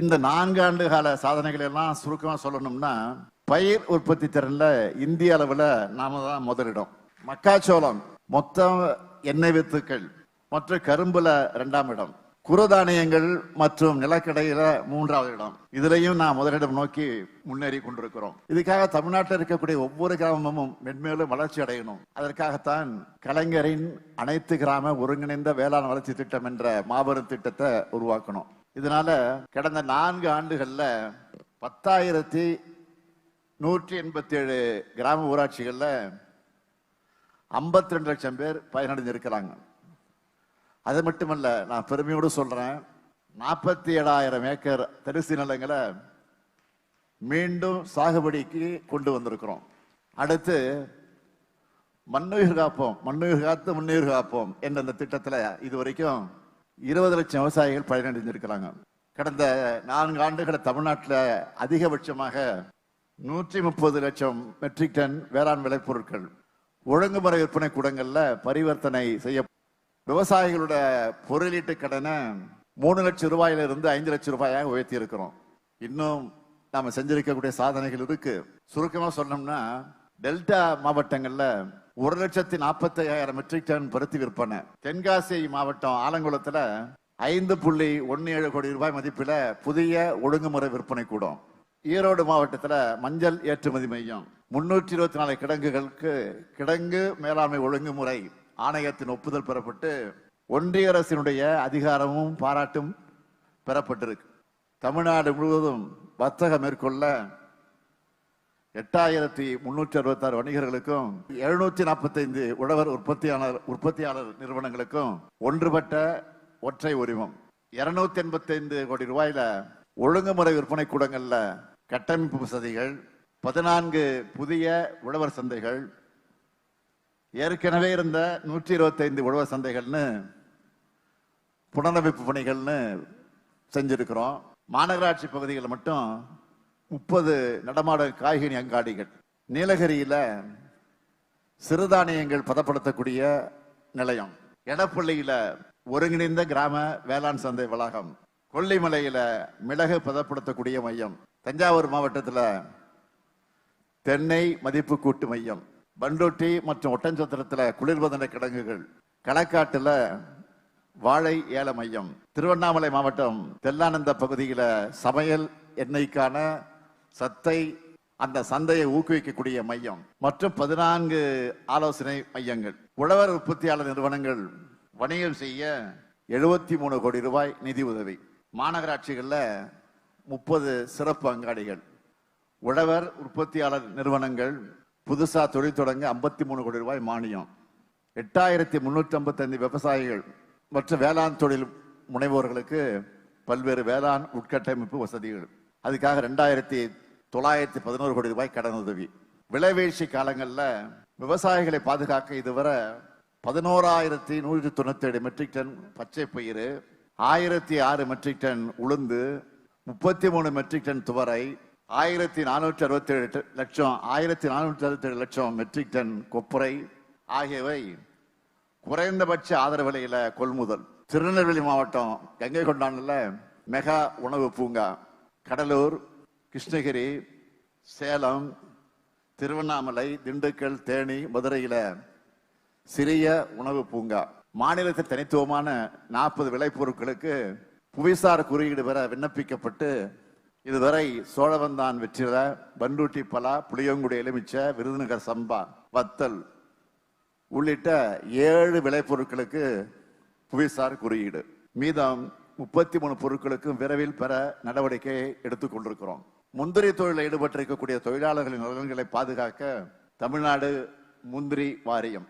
இந்த நான்கு ஆண்டு கால சாதனைகள் எல்லாம் சுருக்கமாக சொல்லணும்னா பயிர் உற்பத்தி திறனில் இந்திய அளவில் நாம தான் முதலிடம். மக்காச்சோளம் மொத்தம் எண்ணெய் வித்துக்கள் மற்றும் கரும்புல ரெண்டாம் இடம். குறுதானியங்கள் மற்றும் நிலக்கடையில மூன்றாவது இடம். இதுலயும் நான் முதலிடம் நோக்கி முன்னேறி கொண்டிருக்கிறோம். இதுக்காக தமிழ்நாட்டில் இருக்கக்கூடிய ஒவ்வொரு கிராமமும் மென்மேலும் வளர்ச்சி அடையணும். அதற்காகத்தான் கலைஞரின் அனைத்து கிராம ஒருங்கிணைந்த வேளாண் வளர்ச்சி திட்டம் என்ற மாபெரும் திட்டத்தை உருவாக்கணும். இதனால கடந்த நான்கு ஆண்டுகள்ல பத்தாயிரத்தி நூற்றி எண்பத்தி ஏழு கிராம ஊராட்சிகளில் ஐம்பத்தி ரெண்டு லட்சம் பேர் பயனடைஞ்சிருக்கிறாங்க அது மட்டுமல்ல நான் பெருமையோடு சொல்றேன் நாற்பத்தி ஏழாயிரம் ஏக்கர் தரிசு நிலங்களை மீண்டும் சாகுபடிக்கு கொண்டு வந்திருக்கிறோம். அடுத்து மண்ணுயிர் காப்போம் மண்ணுயிர் காத்து முன்னுயிர் காப்போம் என்ற இந்த திட்டத்தில் இது வரைக்கும் இருபது லட்சம் விவசாயிகள் பயனடைஞ்சிருக்கிறாங்க கடந்த நான்கு ஆண்டுகளை தமிழ்நாட்டில் அதிகபட்சமாக நூற்றி முப்பது லட்சம் மெட்ரிக் டன் வேளாண் விளைபொருட்கள் ஒழுங்குமுறை விற்பனை கூடங்களில் பரிவர்த்தனை செய்ய விவசாயிகளோட பொருளீட்டு கடனை மூணு லட்சம் ரூபாயிலிருந்து ஐந்து லட்சம் ரூபாயாக உயர்த்தி இருக்கிறோம் இன்னும் நாம செஞ்சிருக்கக்கூடிய சாதனைகள் இருக்கு. சுருக்கமாக சொன்னோம்னா டெல்டா மாவட்டங்களில் ஒரு லட்சத்தி நாற்பத்தி ஐயாயிரம் மெட்ரிக் டன் பருத்தி விற்பனை. தென்காசி மாவட்டம் ஆலங்குளத்துல ஐந்து புள்ளி ஒன்னு ஏழு கோடி ரூபாய் மதிப்பில் புதிய ஒழுங்குமுறை விற்பனை கூடம். ஈரோடு மாவட்டத்தில் மஞ்சள் ஏற்றுமதி மையம். முன்னூற்றி இருபத்தி நாலு கிடங்குகளுக்கு கிடங்கு மேலாண்மை ஒழுங்குமுறை ஆணையத்தின் ஒப்புதல் பெறப்பட்டு ஒன்றிய அரசினுடைய அதிகாரமும் பாராட்டும் பெறப்பட்டிருக்கு. தமிழ்நாடு முழுவதும் வர்த்தகம் மேற்கொள்ள எட்டாயிரத்தி முன்னூற்றி அறுபத்தாறு வணிகர்களுக்கும் எழுநூற்றி நாற்பத்தைந்து உழவர் உற்பத்தியாளர் உற்பத்தியாளர் நிறுவனங்களுக்கும் ஒன்றுபட்ட ஒற்றை உரிமம். இருநூத்தி எண்பத்தைந்து கோடி ரூபாயில ஒழுங்குமுறை விற்பனை கூடங்கள்ல கட்டமைப்பு வசதிகள் பதினான்கு புதிய உழவர் சந்தைகள் ஏற்கனவே இருந்த நூற்றி இருபத்தைந்து உழவர் சந்தைகள்னு புனரமைப்பு பணிகள்னு செஞ்சிருக்கிறோம். மாநகராட்சி பகுதிகளில் மட்டும் முப்பது நடமாட காய்கனி அங்காடிகள். நீலகிரியில் சிறுதானியங்கள் பதப்படுத்தக்கூடிய நிலையம். எடப்பள்ளியில ஒருங்கிணைந்த கிராம வேளாண் சந்தை வளாகம். கொல்லிமலையில மிளகு பதப்படுத்தக்கூடிய மையம். தஞ்சாவூர் மாவட்டத்தில் தென்னை மதிப்பு கூட்டு மையம். பண்டோட்டி மற்றும் ஒட்டஞ்சத்திரத்தில் குளிர்பதன கிடங்குகள். களக்காட்டில் வாழை ஏல மையம். திருவண்ணாமலை மாவட்டம் தெல்லானந்த பகுதியில் சமையல் எண்ணெய்க்கான சத்தை அந்த சந்தையை ஊக்குவிக்கக்கூடிய மையம் மற்றும் பதினான்கு ஆலோசனை மையங்கள். உழவர் உற்பத்தியாளர் நிறுவனங்கள் வணிகம் செய்ய எழுபத்தி மூணு கோடி ரூபாய் நிதி உதவி. மாநகராட்சிகளில் முப்பது சிறப்பு அங்காடிகள். உழவர் உற்பத்தியாளர் நிறுவனங்கள் புதுசா தொழில் தொடங்க ஐம்பத்தி மூணு கோடி ரூபாய் மானியம். எட்டாயிரத்தி முன்னூற்றி ஐம்பத்தைந்து விவசாயிகள் மற்றும் வேளாண் தொழில் முனைவோர்களுக்கு பல்வேறு வேளாண் உட்கட்டமைப்பு வசதிகள். அதுக்காக ரெண்டாயிரத்தி தொள்ளாயிரத்தி பதினோரு கோடி ரூபாய் கடன் உதவி. விளைவீழ்ச்சி காலங்களில் விவசாயிகளை பாதுகாக்க இதுவரை பதினோராயிரத்தி நூற்றி தொண்ணூத்தி ஏழு மெட்ரிக் டன் பச்சை பயிறு ஆயிரத்தி ஆறு மெட்ரிக் டன் உளுந்து முப்பத்தி மூணு மெட்ரிக் டன் துவரை ஆயிரத்தி நானூற்றி அறுபத்தி ஏழு லட்சம் ஆயிரத்தி நானூற்றி அறுபத்தி ஏழு லட்சம் மெட்ரிக் டன் கொப்பரை ஆகியவை குறைந்தபட்ச ஆதரவு விலையில கொள்முதல். திருநெல்வேலி மாவட்டம் கங்கை கொண்டானில் மெகா உணவு பூங்கா. கடலூர் கிருஷ்ணகிரி சேலம் திருவண்ணாமலை திண்டுக்கல் தேனி மதுரையில் சிறிய உணவு பூங்கா. மாநிலத்தில் தனித்துவமான நாற்பது விளைபொருட்களுக்கு புவிசார் குறியீடு பெற விண்ணப்பிக்கப்பட்டு இதுவரை சோழவந்தான் வெற்றில பண்டூட்டி பலா புளியங்குடி எலுமிச்சை விருதுநகர் சம்பா வத்தல் உள்ளிட்ட ஏழு விளைபொருட்களுக்கு புவிசார் குறியீடு. மீதம் முப்பத்தி மூணு பொருட்களுக்கும் விரைவில் பெற நடவடிக்கை எடுத்துக்கொண்டிருக்கிறோம் முந்திரி தொழிலில் ஈடுபட்டிருக்கக்கூடிய தொழிலாளர்களின் நலன்களை பாதுகாக்க தமிழ்நாடு முந்திரி வாரியம்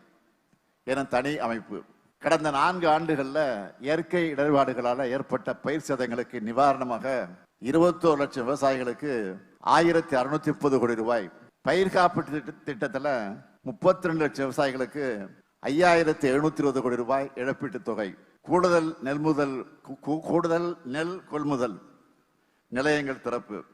என தனி அமைப்பு. கடந்த நான்கு ஆண்டுகளில் இயற்கை இடர்பாடுகளால் ஏற்பட்ட பயிர் சேதங்களுக்கு நிவாரணமாக இருபத்தோரு லட்சம் விவசாயிகளுக்கு ஆயிரத்தி அறுநூத்தி முப்பது கோடி ரூபாய் பயிர் காப்பீட்டு திட்ட- முப்பத்தி ரெண்டு லட்சம் விவசாயிகளுக்கு ஐயாயிரத்தி எழுநூத்தி இருபது கோடி ரூபாய் இழப்பீட்டுத் தொகை. கூடுதல் நெல்முதல் முதல் கூடுதல் நெல் கொள்முதல் நிலையங்கள் திறப்பு.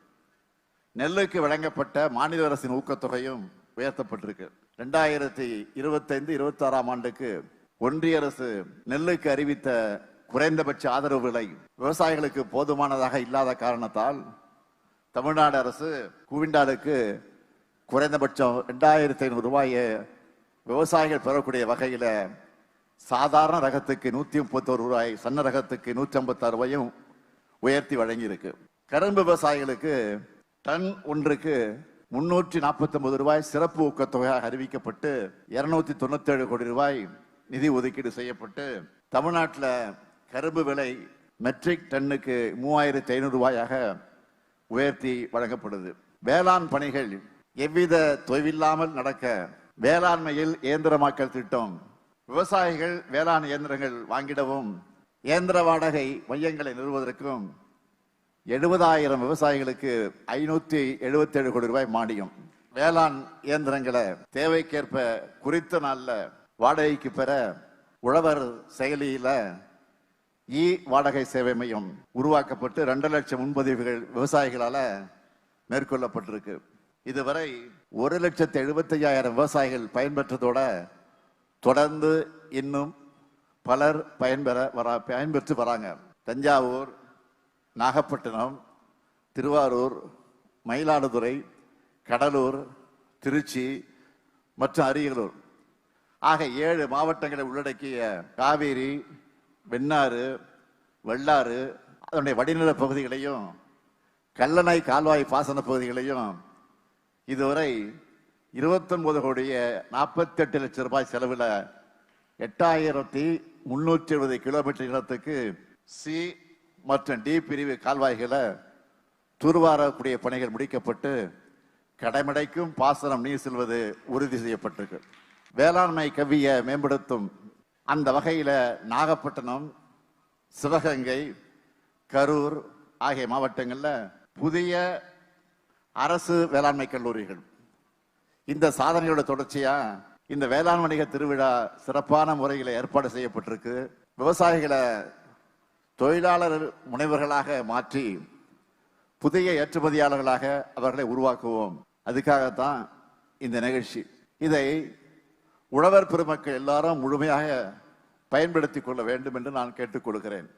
நெல்லுக்கு வழங்கப்பட்ட மாநில அரசின் ஊக்கத்தொகையும் உயர்த்தப்பட்டிருக்கு. ரெண்டாயிரத்தி இருபத்தைந்து இருபத்தி ஆறாம் ஆண்டுக்கு ஒன்றிய அரசு நெல்லுக்கு அறிவித்த குறைந்தபட்ச ஆதரவு விலை விவசாயிகளுக்கு போதுமானதாக இல்லாத காரணத்தால் தமிழ்நாடு அரசு குவிண்டாலுக்கு குறைந்தபட்சம் ரெண்டாயிரத்தி ஐநூறு ரூபாயை விவசாயிகள் பெறக்கூடிய வகையில் சாதாரண ரகத்துக்கு நூற்றி முப்பத்தோரு ரூபாய் சன்ன ரகத்துக்கு நூற்றி ஐம்பத்தாறு ரூபாயும் உயர்த்தி வழங்கியிருக்கு. கரும்பு விவசாயிகளுக்கு டன் ஒன்றுக்கு முன்னூற்றி நாற்பத்தி ஒன்பது ரூபாய் சிறப்பு ஊக்கத்தொகையாக அறிவிக்கப்பட்டு இருநூத்தி தொண்ணூத்தேழு கோடி ரூபாய் நிதி ஒதுக்கீடு செய்யப்பட்டு தமிழ்நாட்டில் கரும்பு விலை மெட்ரிக் டன்னுக்கு மூவாயிரத்தி ஐநூறு ரூபாயாக உயர்த்தி வழங்கப்படுது. வேளாண் பணிகள் எவ்வித தொய்வில்லாமல் நடக்க வேளாண்மையில் இயந்திரமாக்கல் திட்டம். விவசாயிகள் வேளாண் இயந்திரங்கள் வாங்கிடவும் இயந்திர வாடகை மையங்களை நிறுவுவதற்கும் எழுபதாயிரம் விவசாயிகளுக்கு ஐநூத்தி எழுபத்தி ஏழு கோடி ரூபாய் மானியம். வேளாண் இயந்திரங்களை தேவைக்கேற்ப குறித்த நாளில் வாடகைக்கு பெற உழவர் செயலியில் இ வாடகை சேவை மையம் உருவாக்கப்பட்டு ரெண்டு லட்சம் முன்பதிவுகள் விவசாயிகளால் மேற்கொள்ளப்பட்டிருக்கு. இதுவரை ஒரு லட்சத்து எழுபத்தையாயிரம் விவசாயிகள் பயன்பெற்றதோட தொடர்ந்து இன்னும் பலர் பயன்பெற வரா பயன்பெற்று வராங்க. தஞ்சாவூர் நாகப்பட்டினம் திருவாரூர் மயிலாடுதுறை கடலூர் திருச்சி மற்றும் அரியலூர். ஆக ஏழு மாவட்டங்களை உள்ளடக்கிய காவேரி வெண்ணாறு வெள்ளாறு அதனுடைய வடிநில பகுதிகளையும் கல்லணை கால்வாய் பாசன பகுதிகளையும் இதுவரை இருபத்தொன்பது கோடிய நாற்பத்தி எட்டு லட்சம் ரூபாய் செலவில் எட்டாயிரத்தி முன்னூற்றி எழுபது கிலோமீட்டர் நீளத்துக்கு சி மற்றும் டி பிரிவு கால்வாய்களை தூர்வாரக்கூடிய பணிகள் முடிக்கப்பட்டு கடைமடைக்கும் பாசனம் நீர் செல்வது உறுதி செய்யப்பட்டிருக்கு. வேளாண்மை கவியை மேம்படுத்தும் அந்த வகையில் நாகப்பட்டினம் சிவகங்கை கரூர் ஆகிய மாவட்டங்களில் புதிய அரசு வேளாண்மை கல்லூரிகள். இந்த சாதனையோட தொடர்ச்சியா இந்த வேளாண் வணிக திருவிழா சிறப்பான முறையில் ஏற்பாடு செய்யப்பட்டிருக்கு. விவசாயிகளை தொழிலாளர் முனைவர்களாக மாற்றி புதிய ஏற்றுமதியாளர்களாக அவர்களை உருவாக்குவோம். அதுக்காகத்தான் இந்த நிகழ்ச்சி. இதை உழவர் பெருமக்கள் எல்லாரும் முழுமையாக பயன்படுத்திக் கொள்ள வேண்டும் என்று நான் கேட்டுக்கொள்கிறேன்